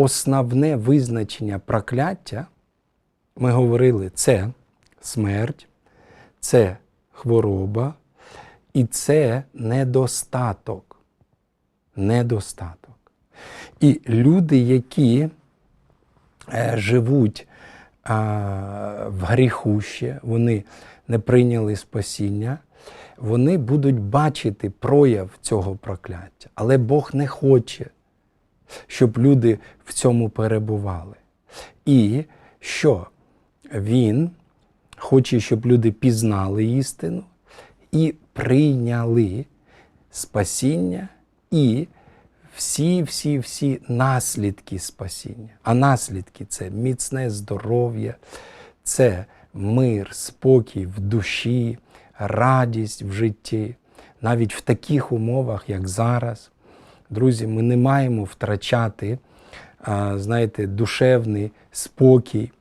основне визначення прокляття, ми говорили, це смерть, це хвороба і це недостаток. Недостаток. І люди, які е, живуть в гріху ще, вони не прийняли спасіння, вони будуть бачити прояв цього прокляття. Але Бог не хоче, щоб люди в цьому перебували. І що Він хоче, щоб люди пізнали істину і прийняли спасіння і всі, всі, всі наслідки спасіння. А наслідки це міцне здоров'я, це мир, спокій в душі, радість в житті. Навіть в таких умовах, як зараз, друзі, ми не маємо втрачати, знаєте, душевний спокій